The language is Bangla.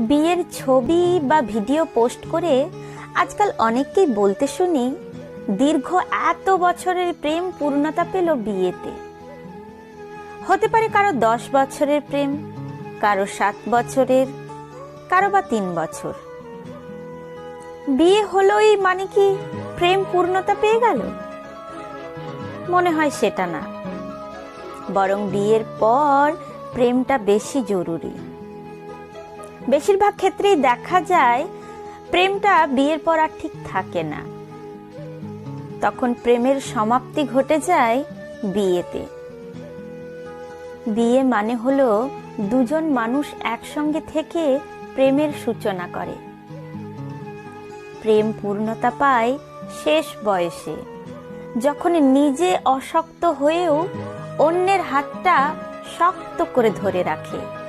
বিয়ের ছবি বা ভিডিও পোস্ট করে আজকাল অনেককেই বলতে শুনি, দীর্ঘ এত বছরের প্রেম পূর্ণতা পেল বিয়েতে। হতে পারে কারও দশ বছরের প্রেম, কারও সাত বছরের, কারও বা তিন বছর। বিয়ে হলোই মানে কি প্রেম পূর্ণতা পেয়ে গেল? মনে হয় সেটা না। বরং বিয়ের পর প্রেমটা বেশি জরুরি। বেশিরভাগ ক্ষেত্রেই দেখা যায় প্রেমটা বিয়ের পর আর ঠিক থাকে না। তখন প্রেমের সমাপ্তি ঘটে যায় বিয়েতে। বিয়ে মানে হলো দুজন মানুষ একসঙ্গে থেকে প্রেমের সূচনা করে। প্রেম পূর্ণতা পায় শেষ বয়সে। যখন নিজে অশক্ত হয়েও অন্যের হাতটা শক্ত করে ধরে রাখে।